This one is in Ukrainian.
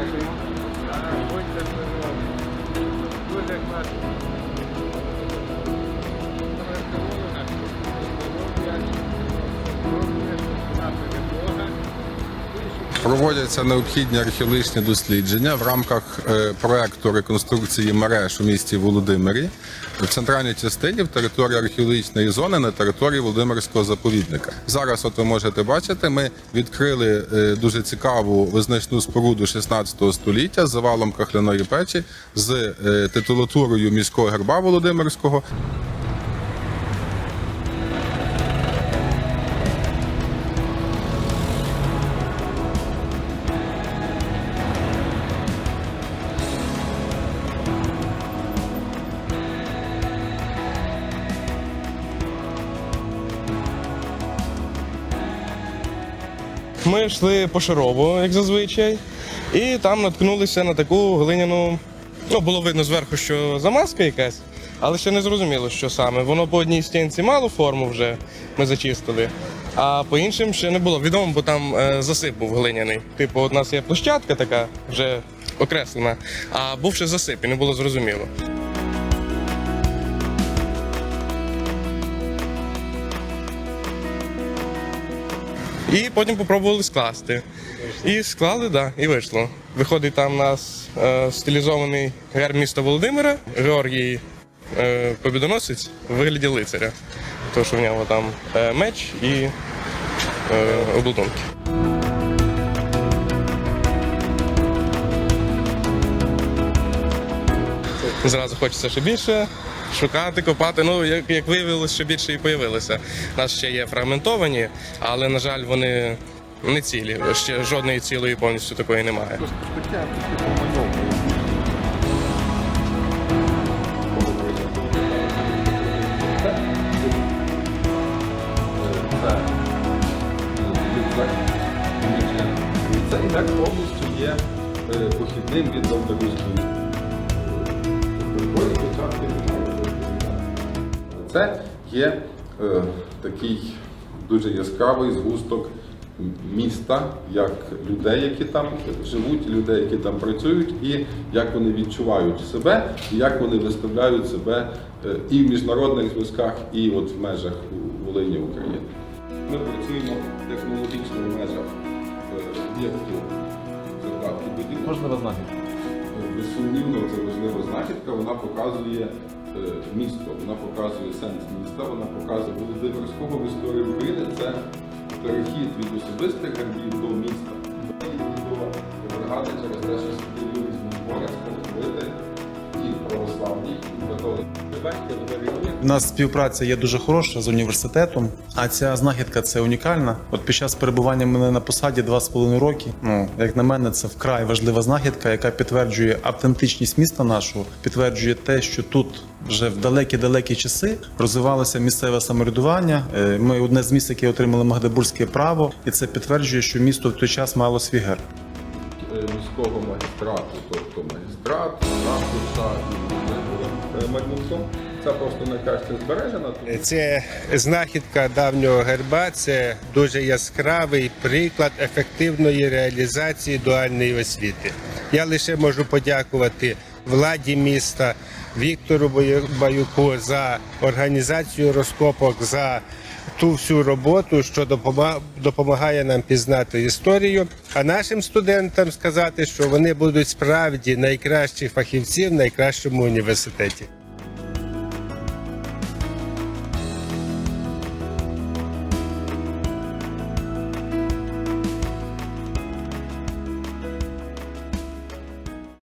Дякуємо. Дуже класно. Проводяться необхідні археологічні дослідження в рамках е, проекту реконструкції мереж у місті Володимирі в центральній частині в території археологічної зони на території Володимирського заповідника. Зараз, от ви можете бачити, ми відкрили е, дуже цікаву визначну споруду 16 століття з завалом кахляної печі з е, титулатурою міського герба Володимирського. Ми йшли по Шарову, як зазвичай, і там наткнулися на таку глиняну. Ну, було видно зверху, що замазка якась, але ще не зрозуміло, що саме. Воно по одній стінці мало форму вже ми зачистили, а по іншим ще не було відомо, бо там е, засип був глиняний. Типу, у нас є площадка така вже окреслена, а був ще засип, і не було зрозуміло. І потім попробували скласти. І склали, да, і вийшло. Виходить там у нас е, стилізований герб міста Володимира, Георгій е, Побідоносець в вигляді лицаря. Тому що в нього там е, меч і е, обладунки. Зразу хочеться ще більше шукати, копати. Ну, як, як виявилось, ще більше і появилося. У нас ще є фрагментовані, але, на жаль, вони не цілі. Ще жодної цілої повністю такої немає. І так повністю є е, похідним від Новгородської. Це є е, такий дуже яскравий згусток міста, як людей, які там живуть, людей, які там працюють, і як вони відчувають себе, і як вони виставляють себе е, і в міжнародних зв'язках, і от в межах Волині України. Ми працюємо в технологічних межах е, об'єкту закладки будівлі. Можливо знахідка. Безсумнівно, це важлива знахідка. Вона показує е, місто, вона показує сенс міста, вона показує Володимирського в історії України. Це перехід від особистих гербів до міста. До бригади через те, що У нас співпраця є дуже хороша з університетом, а ця знахідка це унікальна. От під час перебування мене на посаді два з половиною роки. Ну як на мене, це вкрай важлива знахідка, яка підтверджує автентичність міста нашого, підтверджує те, що тут вже в далекі-далекі часи розвивалося місцеве самоврядування. Е, Ми одне з міст, які отримали Магдебурзьке право, і це підтверджує, що місто в той час мало свій герб. Е, міського магістрату, тобто магістрат, ракурса і Мальмунцом. Це просто найкраще збережена. Це знахідка давнього герба, це дуже яскравий приклад ефективної реалізації дуальної освіти. Я лише можу подякувати владі міста Віктору Баюку за організацію розкопок, за ту всю роботу, що допомагає нам пізнати історію. А нашим студентам сказати, що вони будуть справді найкращі фахівці в найкращому університеті.